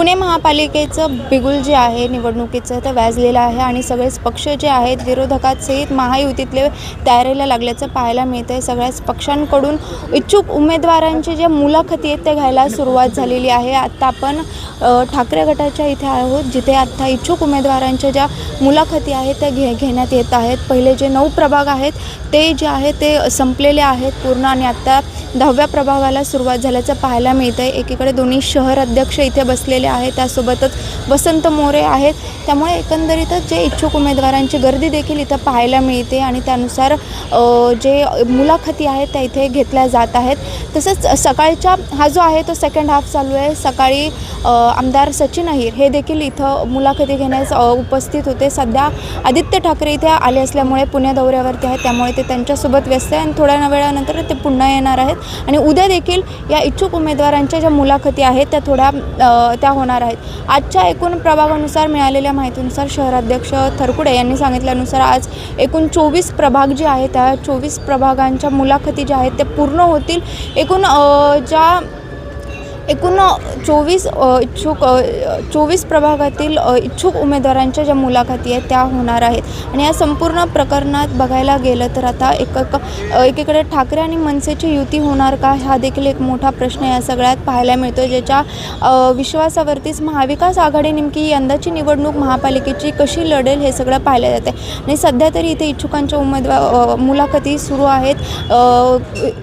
पुणे महापालिकेचं बिगुल जे आहे निवडणुकीचं ते व्याजलेलं आहे आणि सगळेच पक्ष जे आहेत विरोधकात सहित महायुतीतले तयारीला लागल्याचं पाहायला मिळतं आहे सगळ्याच पक्षांकडून इच्छुक उमेदवारांची ज्या मुलाखती आहेत त्या घ्यायला सुरुवात झालेली आहे. आत्ता आपण ठाकरे गटाच्या इथे आहोत जिथे आत्ता इच्छुक उमेदवारांच्या ज्या मुलाखती आहेत त्या घे घेण्यात येत आहेत. पहिले जे नऊ प्रभाग आहेत ते जे आहे ते संपलेले आहेत पूर्ण आणि आत्ता दहाव्या प्रभावाला सुरुवात झाल्याचं पाहायला मिळतं आहे एकीकडे दोन्ही शहर अध्यक्ष इथे बसलेले आहेत. त्यासोबतच वसंत मोरे आहेत. त्यामुळे एकंदरीतच जे इच्छुक उमेदवारांची गर्दी देखील इथं पाहायला मिळते आणि त्यानुसार जे मुलाखती आहेत त्या इथे घेतल्या जात आहेत. तसंच सकाळच्या हा जो आहे तो सेकंड हाफ चालू आहे. सकाळी आमदार सचिन अहिर हे देखील इथं मुलाखती घेण्यास उपस्थित होते. सध्या आदित्य ठाकरे इथे आले असल्यामुळे पुणे दौऱ्यावरती आहेत. त्यामुळे ते त्यांच्यासोबत व्यस्त आहे आणि थोड्या वेळानंतर ते पुन्हा येणार आहेत. आणि उद्या देखील या इच्छुक उमेदवारांच्या ज्या मुलाखती आहेत त्या थोड्या त्या होणार आहेत. आजच्या एकूण प्रभागानुसार मिळालेल्या माहितीनुसार शहराध्यक्ष थरकुडे यांनी सांगितल्यानुसार आज एकूण चोवीस प्रभाग जे आहेत त्या चोवीस प्रभागांच्या मुलाखती ज्या आहेत त्या पूर्ण होतील. एकूण ज्या एकूण चोवीस इच्छुक चोवीस प्रभागातील इच्छुक उमेदवारांच्या ज्या मुलाखती आहेत त्या होणार आहेत. आणि या संपूर्ण प्रकरणात बघायला गेलं तर आता एक एकीकडे ठाकरे आणि मनसेची युती होणार का? हा देखील एक मोठा प्रश्न या सगळ्यात पाहायला मिळतो ज्याच्या विश्वासावरतीच महाविकास आघाडी नेमकी यंदाची निवडणूक महापालिकेची कशी लढेल हे सगळं पाहिलं जाते आणि सध्या तरी इथे इच्छुकांच्या उमेदवार मुलाखती सुरू आहेत.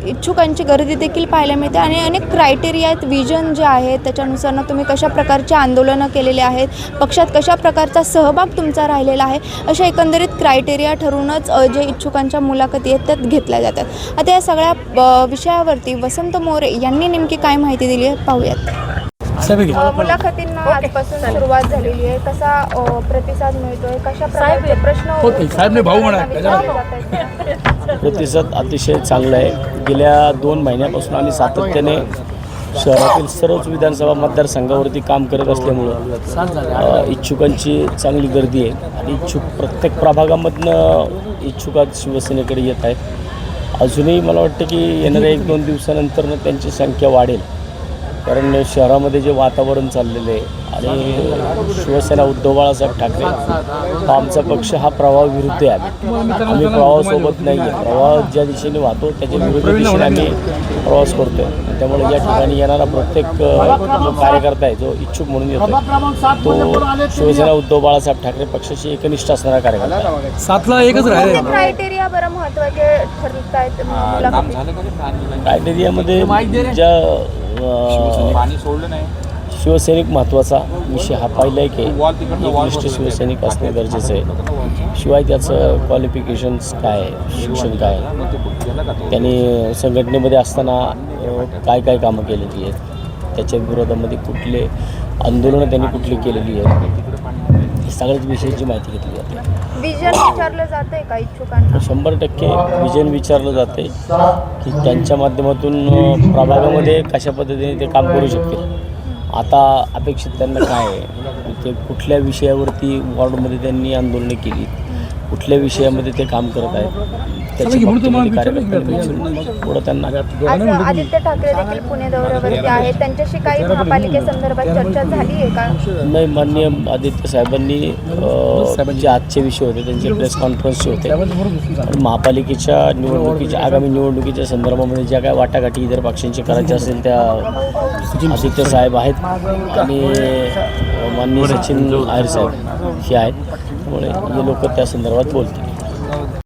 इच्छुकांची गर्दी देखील पाहायला मिळते आणि अनेक क्रायटेरिया आहेत विजन जे आहे त्याच्यानुसार ना तुम्ही कशा प्रकारचे आंदोलनं केलेले आहेत पक्षात कशा प्रकारचा सहभाग तुमचा राहिलेला आहे अशा एकंदरीत क्रायटेरिया ठरूनच अ, जे इच्छुकांच्या मुलाखती आहेत त्यात घेतल्या जातात. आता या सगळ्या विषयावरती वसंत मोरे यांनी नेमकी काय माहिती दिली आहे पाहूयात. मुलाखतींना आजपासून सुरुवात झालेली आहे. कसा प्रतिसाद मिळतोय कशा प्रकारचे प्रश्न भाऊ म्हणा. प्रतिसाद अतिशय चांगला आहे. गेल्या दोन महिन्यापासून आम्ही सातत्याने शहरातील सर्वच विधानसभा मतदारसंघावरती काम करत असल्यामुळं इच्छुकांची चांगली गर्दी आहे. आणि इच्छुक प्रत्येक प्रभागामधनं इच्छुकात शिवसेनेकडे येत आहेत. अजूनही मला वाटतं की येणाऱ्या एक दोन दिवसानंतरनं त्यांची संख्या वाढेल. कारण शहरामध्ये जे वातावरण चाललेलं आहे आणि शिवसेना उद्धव बाळासाहेब ठाकरे हा आमचा पक्ष हा प्रवाहाविरुद्ध आहे. आम्ही प्रवाहासोबत नाही आहे. प्रवाह ज्या दिशेने वाहतो त्याच्या विरुद्ध दिशेने आम्ही प्रवास करतो आहे त्यामुळे या ठिकाणी येणारा प्रत्येक जो कार्यकर्ता आहे जो इच्छुक म्हणून येतो तो शिवसेना उद्धव बाळासाहेब ठाकरे पक्षाशी एकनिष्ठ असणारा कार्यकर्ता आहे. सातला एकच राहिले क्रायटेरिया बरं महत्त्वाचे ठरत आहेत क्रायटेरियामध्ये ज्या अ, शिवसैनिक महत्त्वाचा विषय हा पाहिला आहे की एकनिष्ठ शिवसैनिक असणे गरजेचं आहे. शिवाय त्याचं क्वालिफिकेशन्स काय शिक्षण काय त्यांनी संघटनेमध्ये असताना काय काय कामं केलेली आहेत? त्याच्या विरोधामध्ये कुठले आंदोलनं त्यांनी कुठली केलेली आहेत? ही सगळ्याच विषयाची माहिती घेतली जाते. विजन विचारलं जाते का इच्छुकांना? शंभर टक्के विजन विचारलं जाते की त्यांच्या माध्यमातून प्रभागामध्ये कशा पद्धतीने ते काम करू शकतील. आता अपेक्षित त्यांना काय आहे? ते कुठल्या विषयावरती वॉर्डमध्ये त्यांनी आंदोलने केली? कुठल्या विषयामध्ये ते काम करत आहेत त्याची पुढं त्यांना आज आदित्य ठाकरे देखील पुणे दौऱ्यावरती आहेत. त्यांच्याशी काही महापालिकेसंदर्भात चर्चा झाली आहे का? नाही माननीय आदित्य साहेबांनी जे आजचे विषय होते त्यांचे प्रेस कॉन्फरन्सचे होते. महापालिकेच्या निवडणुकीच्या आगामी निवडणुकीच्या संदर्भामध्ये ज्या काय वाटाघाटी इतर पक्षांची करायच्या असेल त्या आदित्य साहेब. आहेत. आणि माननीय सचिन आयर साहेब हे आहेत. त्यामुळे हे लोक त्या संदर्भात बोलतील.